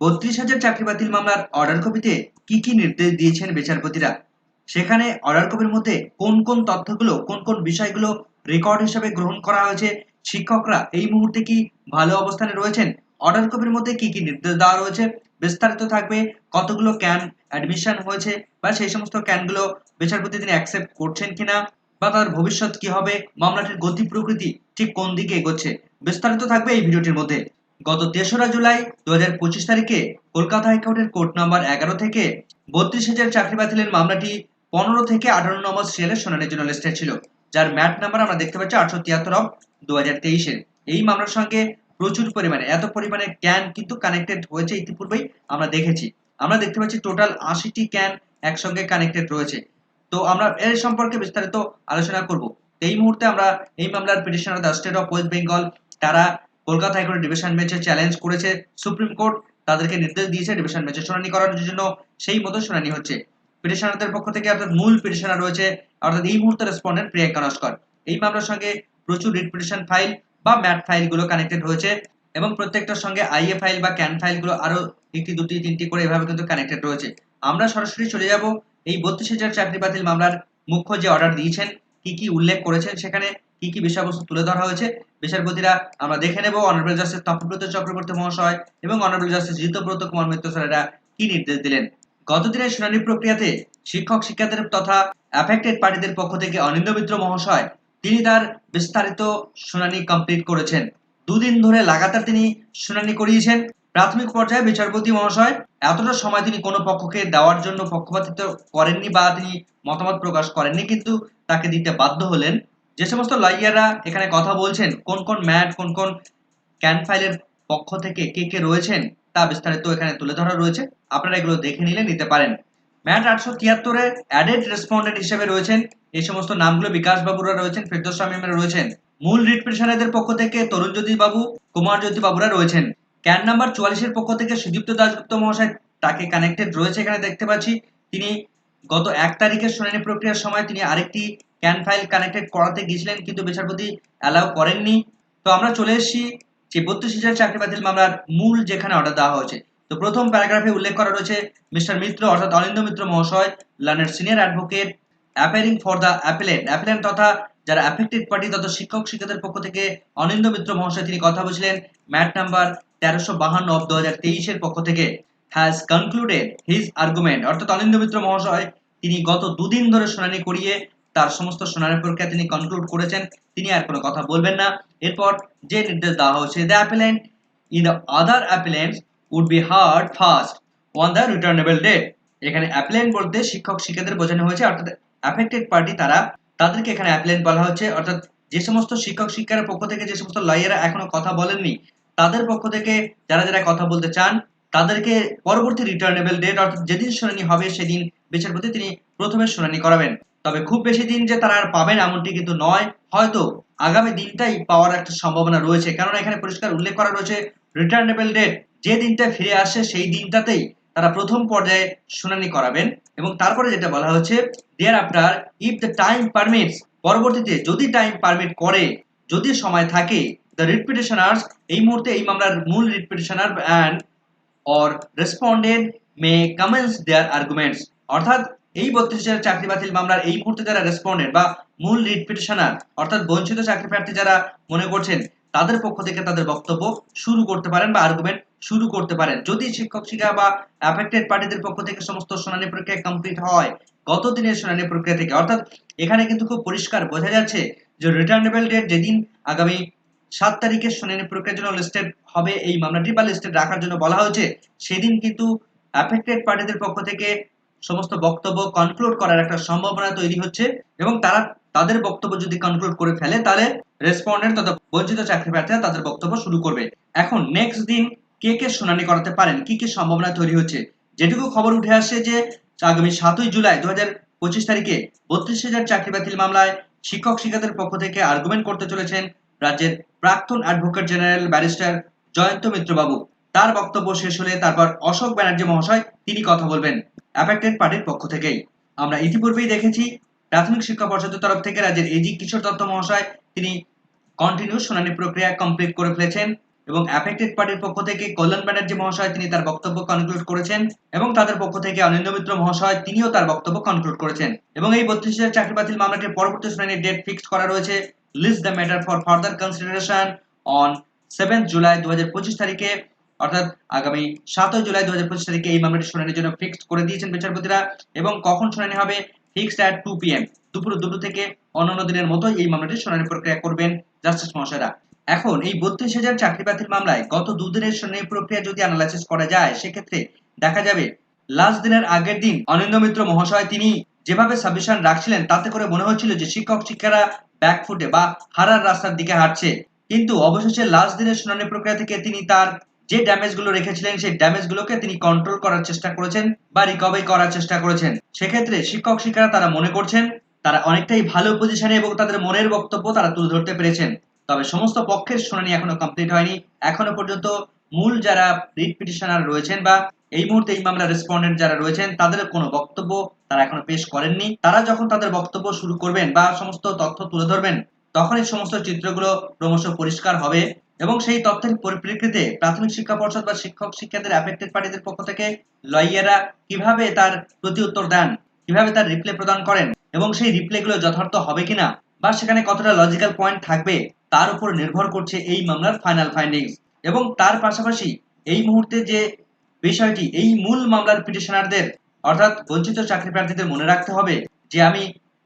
বত্রিশ হাজার চাকরি বাতিল মামলার অর্ডার কপিতে কি কি নির্দেশ দিয়েছেন বিচারপতিরা? সেখানে অর্ডার কপির মধ্যে কোন কোন তথ্যগুলো, কোন কোন বিষয়গুলো রেকর্ড হিসেবে গ্রহণ করা হয়েছে, শিক্ষকরা এই মুহূর্তে কি ভালো অবস্থানে রয়েছেন? অর্ডার কপির মধ্যে কি কি নির্দেশ দেওয়া রয়েছে? বিস্তারিত থাকবে কতগুলো ক্যান অ্যাডমিশন হয়েছে বা সেই সমস্ত ক্যানগুলো বিচারপতি তিনি অ্যাকসেপ্ট করছেন কিনা বা তার ভবিষ্যৎ কি হবে, মামলাটির গতি প্রকৃতি ঠিক কোন দিকে এগোচ্ছে? বিস্তারিত থাকবে এই ভিডিওটির মধ্যে। গত তেসরা জুলাই দু হাজার পঁচিশ তারিখে কলকাতা হাইকোর্টের কোর্ট নাম্বার এগারো থেকে বত্রিশ হাজার চাকরি বাতিলের মামলাটি পনেরো থেকে আঠারো নম্বর সিরিয়ালের শুনানির জন্য লিস্টেড ছিল, যার ম্যাট নাম্বার আমরা দেখতে পাচ্ছি আটশো তিয়াত্তর অফ দু হাজার তেইশের। এই মামলার সঙ্গে প্রচুর পরিমাণে, এত পরিমাণে ক্যান কিন্তু কানেক্টেড হয়েছে ইতিপূর্বেই আমরা দেখেছি। আমরা দেখতে পাচ্ছি টোটাল আশিটি ক্যান একসঙ্গে কানেক্টেড রয়েছে। তো আমরা এর সম্পর্কে বিস্তারিত আলোচনা করব। এই মুহূর্তে আমরা এই মামলার petitioner the state of West Bengal তারা কলকাতা হাইকোর্টের ডিভিশন বেঞ্চে চ্যালেঞ্জ করেছে সুপ্রিম কোর্ট। তাদেরকে নির্দেশ দিয়েছে ডিভিশন বেঞ্চে শুনানি করানোর জন্য সেই মতো শুনানি হচ্ছে। পিটিশনারদের পক্ষ থেকে অর্থাৎ মূল পিটিশনার রয়েছে, অর্থাৎ এই মুহূর্তে রেসপন্ডেন্ট প্রিয়াঙ্কা নস্কর। এই মামলার সঙ্গে প্রচুর রিট পিটিশন ফাইল বা ম্যাট ফাইলগুলো কানেক্টেড হয়েছে এবং প্রত্যেকটার সঙ্গে আইএ ফাইল বা ক্যান ফাইলগুলো আরও একটি, দুটি, তিনটি করে এভাবে কিন্তু কানেক্টেড রয়েছে। আমরা সরাসরি চলে যাব এই বত্রিশ হাজার চাকরি বাতিল মামলার মুখ্য যে অর্ডার দিয়েছেন, কি কি উল্লেখ করেছেন সেখানে কি কি বিষয়বস্তু তুলে ধরা হয়েছে? বিচারপতিরা, আমরা দেখে নেব অনারেবল জাস্টিস তপব্রত চক্রবর্তী মহাশয় এবং অনারেবল জাস্টিস জিতব্রত কুমার মিত্র স্যারেরা কি নির্দেশ দিলেন? গতদিনের শুনানি প্রক্রিয়াতে শিক্ষক শিক্ষার্থীদের তথা অ্যাফেক্টেড পার্টিদের পক্ষ থেকে অনিন্দ মিত্র মহাশয়, তিনি তার বিস্তারিত শুনানি কমপ্লিট করেছেন। দুদিন ধরে লাগাতার তিনি শুনানি করিয়েছেন। প্রাথমিক পর্যায়ে বিচারপতি মহাশয়, এতটা সময় তিনি কোনো পক্ষকে দেওয়ার জন্য পক্ষপাতিত্ব করেননি বা তিনি মতামত প্রকাশ করেননি, কিন্তু তাকে দিতে বাধ্য হলেন। যে সমস্ত লয়াররা এখানে কথা বলছেন, কোন কোন ম্যাট, কোন কোন ক্যান ফাইলের পক্ষ থেকে কে কে রয়েছেন, তা বিস্তারিত এখানে তুলে ধরা রয়েছে। আপনারা এগুলো দেখে নিলে নিতে পারেন। ম্যাট আটশো তিয়াত্তরে অ্যাডেড রেসপন্ডেন্ট হিসেবে রয়েছেন। এই সমস্ত নামগুলো বিকাশ বাবুরা রয়েছেন, ফেরদৌস শামীমরা রয়েছেন। মূল রিট পক্ষ থেকে তরুণ জ্যোতি বাবু, কুমার জ্যোতি বাবুরা রয়েছেন। ক্যান নাম্বার চুয়াল্লিশের পক্ষ থেকে সুদীপ্ত দাসগুপ্ত মহাশয় তাকে কানেক্টেড রয়েছে এখানে দেখতে পাচ্ছি। তিনি গত এক তারিখের শুনানি প্রক্রিয়ার সময় তিনি আরেকটি ক্যান ফাইল কানেক্টেড করাতে গিয়েছিলেন, কিন্তু বিচারপতি অ্যালাউ করেননি। তো আমরা চলে এসেছি যে বত্রিশ হাজার চাকরি বাতিল মামলার মূল যেখানে অর্ডার দেওয়া হয়েছে। তো প্রথম প্যারাগ্রাফে উল্লেখ করা রয়েছে, মিস্টার মিত্র অর্থাৎ অনিন্দ মিত্র মহাশয় লার্নের senior advocate appearing for the appellant appellant তথা যারা অ্যাফেক্টেড পার্টি তথা শিক্ষক, শিক্ষকদের পক্ষ থেকে অনিন্দ মিত্র মহাশয় তিনি কথা বলছিলেন ম্যাট নাম্বার তেরোশো বাহান্ন অব দু হাজার তেইশের পক্ষ থেকে। হ্যাজ কনক্লুডেড হিজ আর্গুমেন্ট অর্থাৎ অনিন্দ মিত্র মহাশয় তিনি গত দুদিন ধরে শুনানি করিয়ে তার সমস্ত শুনানি প্রক্রিয়া তিনি কনক্লুড করেছেন, তিনি আর কোনো কথা বলবেন না। এরপর যে নির্দেশ দেওয়া হয়েছে the appellant in the other appellants would be heard first on the returnable date এখানে অ্যাপ্লেন্ট বলতে শিক্ষক শিক্ষকদের বোঝানো হয়েছে, অর্থাৎ অ্যাফেক্টেড পার্টি তারা, তাদেরকে এখানে অ্যাপ্লেন্ট বলা হচ্ছে। অর্থাৎ যে সমস্ত শিক্ষক, শিক্ষার পক্ষ থেকে যে সমস্ত লয়াররা এখনও কথা বলেননি, তাদের পক্ষ থেকে যারা যারা কথা বলতে চান, তাদেরকে পরবর্তী রিটার্নেবল ডেট অর্থাৎ যেদিন শুনানি হবে, সেদিন বিচারপতি তিনি প্রথমে শুনানি করাবেন। তবে খুব বেশি দিন যে তারা আর পাবেন এমনটি কিন্তু নয়। হয়তো আগামী দিনটাই পাওয়ার একটা সম্ভাবনা রয়েছে। কারণ এখানে পরিষ্কার উল্লেখ করা রয়েছে রিটার্নেবল ডেট যে দিনটা ফিরে আসে সেই দিনটাতেই তারা প্রথম পর্যায়ে শুনানি করাবেন এবং তারপরে যেটা বলা হচ্ছে thereafter if the time permits পরবর্তীতে যদি টাইম পারমিট করে, যদি সময় থাকে দ্য রিট পিটিশনার্স এই মুহূর্তে এই মামলার মূল writ petitioner and or respondent may commence their arguments অর্থাৎ এই বত্রিশ হাজার চাকরি বাতিল মামলার এই মুহূর্তে যারা রেসপন্ডেন্ট বা মূল রিট পিটিশনার অর্থাৎ বঞ্চিত চাকরি প্রার্থী যারা মনে করছেন, তাদের পক্ষ থেকে তাদের বক্তব্য শুরু করতে পারেন বা আর্গুমেন্ট শুরু করতে পারেন। যদি শিক্ষক শিক্ষা বা অ্যাফেক্টেড পার্টিদের পক্ষ থেকে সমস্ত শুনানি প্রক্রিয়া কমপ্লিট হয় গত দিনের শুনানি প্রক্রিয়া থেকে, অর্থাৎ এখানে কিন্তু খুব পরিষ্কার বোঝা যাচ্ছে যে রিটার্নেবল ডেট যেদিন আগামী সাত তারিখের শুনানি প্রক্রিয়ার জন্য লিস্টেড হবে এই মামলাটি বা লিস্টেড রাখার জন্য বলা হয়েছে, সেদিন কিন্তু অ্যাফেক্টেড পার্টিদের পক্ষ থেকে সমস্ত বক্তব্য কনক্লুড করার একটা সম্ভাবনা তৈরি হচ্ছে এবং তারা তাদের বক্তব্য যদি কনক্লুড করে ফেলে, তাহলে রেসপন্ডেন্ট তথা বঞ্চিত চাকরি প্রার্থীরা তাদের বক্তব্য শুরু করবে। এখন নেক্সট দিন কে কে শুনানি করাতে পারেন? কি কি সম্ভাবনা তৈরি হচ্ছে? যেটুকু খবর উঠে আসছে যে আগামী সাতই জুলাই দু হাজার পঁচিশ তারিখে বত্রিশ হাজার চাকরি বাতিল মামলায় শিক্ষক শিক্ষকদের পক্ষ থেকে আর্গুমেন্ট করতে চলেছেন রাজ্যের প্রাক্তন অ্যাডভোকেট জেনারেল ব্যারিস্টার জয়ন্ত মিত্রবাবু। তার বক্তব্য শেষ হলে তারপর অশোক ব্যানার্জি মহাশয় তিনি কথা বলবেন অ্যাফেক্টেড পার্টির পক্ষ থেকেই। আমরা ইতিপূর্বেই দেখেছি, প্রাথমিক শিক্ষা পর্ষদের তরফ থেকে রাজ্যের এজি কিশোর দত্ত মহাশয় তিনি কন্টিনিউ শুনানি প্রক্রিয়া কমপ্লিট করে ফেলেছেন এবং অ্যাফেক্টেড পার্টির পক্ষ থেকে কল্যাণ ব্যানার্জি মহাশয় তিনি তার বক্তব্য কনক্লুড করেছেন এবং তাদের পক্ষ থেকে অনিন্দ মিত্র মহাশয় তিনিও তার বক্তব্য কনক্লুড করেছেন। এবং এই বত্রিশ হাজার চাকরি বাতিল মামলাটির পরবর্তী শুনানির ডেট ফিক্সড করা রয়েছে। List the matter for further consideration on seven July দু হাজার পঁচিশ তারিখে। অর্থাৎ আগামী সাতই জুলাই দু তারিখে এই মামলাটি শুনানির জন্য ফিক্সড করে দিয়েছেন বিচারপতিরা এবং কখন শুনানি হবে? ফিক্সড অ্যাট টু পিএম দুপুর দুটো থেকে অন্যান্য দিনের মতো এই মামলাটির শুনানি প্রক্রিয়া করবেন জাস্টিস মহাশয়রা। এখন এই বত্রিশ হাজার চাকরি বাতিল মামলায় গত দুদিনের শুনানি প্রক্রিয়া যদি অ্যানালাইসিস করা যায়, সেক্ষেত্রে দেখা যাবে লাস্ট দিনের আগের দিন অনিন্দ মিত্র মহাশয় তিনি যেভাবে সাবমিশন রাখছিলেন, তাতে করে মনে হচ্ছিল যে শিক্ষক শিক্ষারা ব্যাকফুটে বা হারার রাস্তার দিকে হাঁটছে। কিন্তু অবশেষে লাস্ট দিনের শুনানি প্রক্রিয়া থেকে তিনি তার যে ড্যামেজগুলো রেখেছিলেন, সেই ড্যামেজ গুলোকে তিনি কন্ট্রোল করার চেষ্টা করেছেন বা রিকভারি করার চেষ্টা করেছেন। সেক্ষেত্রে শিক্ষক শিক্ষারা তারা মনে করছেন, তারা অনেকটাই ভালো পজিশনে এবং তাদের মনের বক্তব্য তারা তুলে ধরতে পেরেছেন। তবে সমস্ত পক্ষের শুনানি এখনও কমপ্লিট হয়নি। এখনও পর্যন্ত মূল যারা রিট পিটিশনার রয়েছেন বা এই মুহূর্তে এই মামলা রেসপন্ডেন্ট যারা রয়েছেন, তাদের কোনো বক্তব্য তারা এখনও পেশ করেননি। তারা যখন তাদের বক্তব্য শুরু করবেন বা সমস্ত তথ্য তুলে ধরবেন তখন এই সমস্ত চিত্রগুলো ক্রমশ পরিষ্কার হবে। এবং সেই তথ্যের পরিপ্রেক্ষিতে প্রাথমিক শিক্ষা পর্ষদ বা শিক্ষক শিক্ষাদের অ্যাফেক্টেড পার্টিদের পক্ষ থেকে লয়াররা কীভাবে তার প্রতি উত্তর দেন, কীভাবে তার রিপ্লে প্রদান করেন এবং সেই রিপ্লে গুলো যথার্থ হবে কিনা বা সেখানে কতটা লজিক্যাল পয়েন্ট থাকবে, তার উপর নির্ভর করছে এই মামলার ফাইনাল ফাইন্ডিংস এবং তার পাশাপাশি এই মুহূর্তে যে বিষয়টি, এই মূল মামলার পিটিশনারদের অর্থাৎ বঞ্চিত চাকরি প্রার্থীদের মনে রাখতে হবে যে আমি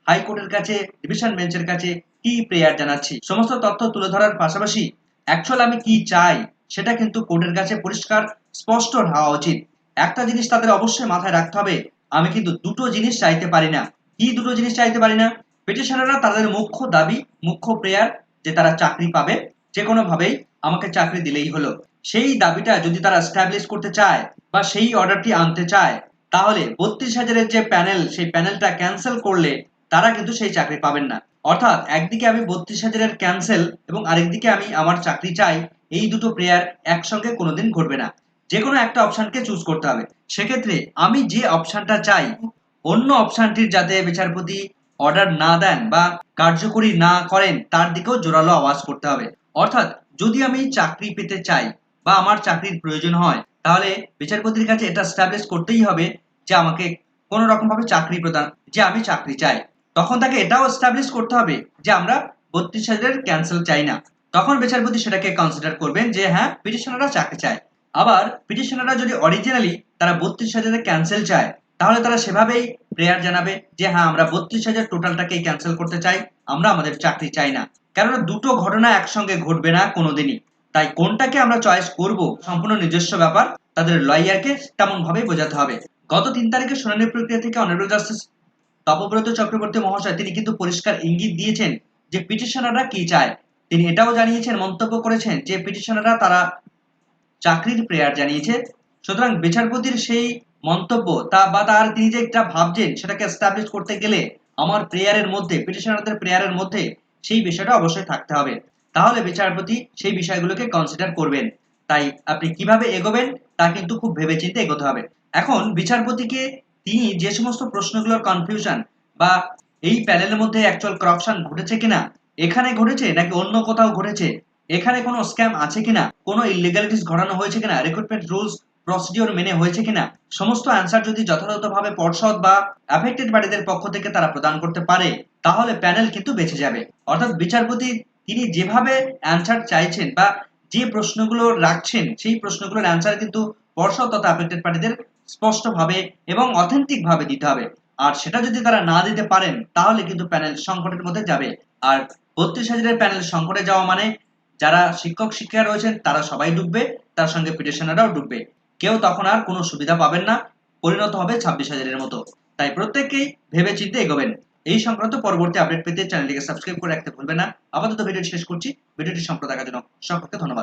হাইকোর্টের কাছে ডিভিশন বেঞ্চের কাছে কি প্রেয়ার জানাচ্ছি। সমস্ত তথ্য তুলে ধরার পাশাপাশি অ্যাকচুয়াল আমি কি চাই, সেটা কিন্তু কোর্টের কাছে পরিষ্কার, স্পষ্ট হওয়া উচিত। একটা জিনিস তাদের অবশ্যই মাথায় রাখতে হবে, আমি কিন্তু দুটো জিনিস চাইতে পারি না। কি দুটো জিনিস চাইতে পারি না? পিটিশনাররা তাদের মুখ্য দাবি, মুখ্য প্রেয়ার যে তারা চাকরি পাবে, যে কোনো ভাবেই আমাকে চাকরি দিলেই হলো। সেই দাবিটা যদি তারা স্ট্যাবলিশ করতে চায় বা সেই অর্ডারটি আনতে চায়, তাহলে বত্রিশ হাজারের যে প্যানেল সেই প্যানেলটা ক্যান্সেল করলে তারা কিন্তু সেই চাকরি পাবেন না। অর্থাৎ একদিকে আমি বত্রিশ হাজারের ক্যান্সেল এবং আরেকদিকে আমি আমার চাকরি চাই, এই দুটো প্রেয়ার একসঙ্গে কোনোদিন ঘটবে না। যে কোনো একটা অপশনকে চুজ করতে হবে। সেক্ষেত্রে আমি যে অপশনটা চাই, অন্য অপশনটির যাতে বিচারপতি অর্ডার না দেন বা কার্যকরী না করেন, তার দিকেও জোরালো আওয়াজ করতে হবে। অর্থাৎ যদি আমি চাকরি পেতে চাই বা আমার চাকরির প্রয়োজন হয়, তাহলে বিচারপতির কাছে এটা স্ট্যাবলিশ করতেই হবে যে আমাকে কোনো রকম ভাবে চাকরি প্রদান, যে আমি চাকরি চাই। তখন তাকে এটাও স্ট্যাবলিশ করতে হবে যে আমরা বত্রিশ হাজারের ক্যান্সেল চাই না। তখন বিচারপতি সেটাকে কনসিডার করবেন যে হ্যাঁ পিটিশনাররা চাকরি চায়। আবার পিটিশনাররা যদি অরিজিনালি তারা বত্রিশ হাজারের ক্যান্সেল চায়, তাহলে তারা সেভাবেই প্রেয়ার জানাবে যে হ্যাঁ আমরা বত্রিশ হাজার টোটালটাকেই ক্যান্সেল করতে চাই, আমরা আমাদের চাকরি চাই না। কেননা দুটো ঘটনা একসঙ্গে ঘটবে না কোনোদিনই। তাই কোনটাকে আমরা চয়েস করব সম্পূর্ণ নিজস্ব ব্যাপার, তাদের লয়ারকে তেমন ভাবে বোঝাতে হবে। গত তিন তারিখে শুনানি প্রক্রিয়া থেকে অনারেবল জাস্টিস তপব্রত চক্রবর্তী মহাশয়, তিনি কিন্তু পরিষ্কার ইঙ্গিত দিয়েছেন যে পিটিশনাররা কি চায়। তিনি এটাও জানিয়েছেন, মন্তব্য করেছেন যে পিটিশনাররা তারা চাকরির প্রেয়ার জানিয়েছে। সুতরাং বিচারপতির সেই মন্তব্য তা বা তার তিনি যে একটা ভাবছেন, সেটাকে এস্টাবলিশ করতে গেলে আমার প্রেয়ারের মধ্যে, পিটিশনারদের প্রেয়ারের মধ্যে সেই বিষয়টা অবশ্যই থাকতে হবে। তাহলে বিচারপতি সেই বিষয়গুলোকে কনসিডার করবেন। তাই আপনি কীভাবে এগোবেন তা কিন্তু খুব ভেবেচিন্তে এগোতে হবে। এখন বিচারপতিকে তিনি যে সমস্ত প্রশ্নগুলোর কনফিউশন বা এই প্যানেলের মধ্যে অ্যাকচুয়াল করাপশন ঘটেছে কিনা, এখানে ঘটেছে নাকি অন্য কোথাও ঘটেছে, এখানে কোনো স্ক্যাম আছে কিনা, কোনো ইলিগালিটিস ঘটানো হয়েছে কিনা রিক্রুটমেন্ট রুলস প্রসিডিওর মেনে হয়েছে কিনা, সমস্ত অ্যান্সার যদি যথাযথভাবে পর্ষদ বা অ্যাফেক্টেড পার্টিদের পক্ষ থেকে তারা প্রদান করতে পারে, তাহলে প্যানেল কিন্তু বেঁচে যাবে। অর্থাৎ বিচারপতি তিনি যেভাবে অ্যান্সার চাইছেন বা যে প্রশ্নগুলো রাখছেন, সেই প্রশ্নগুলোর অ্যান্সার কিন্তু পর্ষদ তথা অ্যাফেক্টেড পার্টিদের স্পষ্টভাবে এবং অথেন্টিক ভাবে দিতে হবে। আর সেটা যদি তারা না দিতে পারেন, তাহলে কিন্তু প্যানেল সংকটের মধ্যে যাবে। আর বত্রিশ হাজারের প্যানেল সংকটে যাওয়া মানে যারা শিক্ষক, শিক্ষিকা রয়েছেন, তারা সবাই ডুববে, তার সঙ্গে পিটিশনাররাও ডুববে। কেউ তখন আর কোনো সুবিধা পাবেন না, পরিণত হবে ছাব্বিশ হাজারের মতো। তাই প্রত্যেককেই ভেবে চিন্তে এগোবেন। এই সংক্রান্ত পরবর্তী আপডেট পেতে চ্যানেলটিকে সাবস্ক্রাইব করে রাখতে ভুলবেন না। আপাতত ভিডিওটি শেষ করছি। ভিডিওটি সম্প্রদায়ের জন্য সকলকে ধন্যবাদ।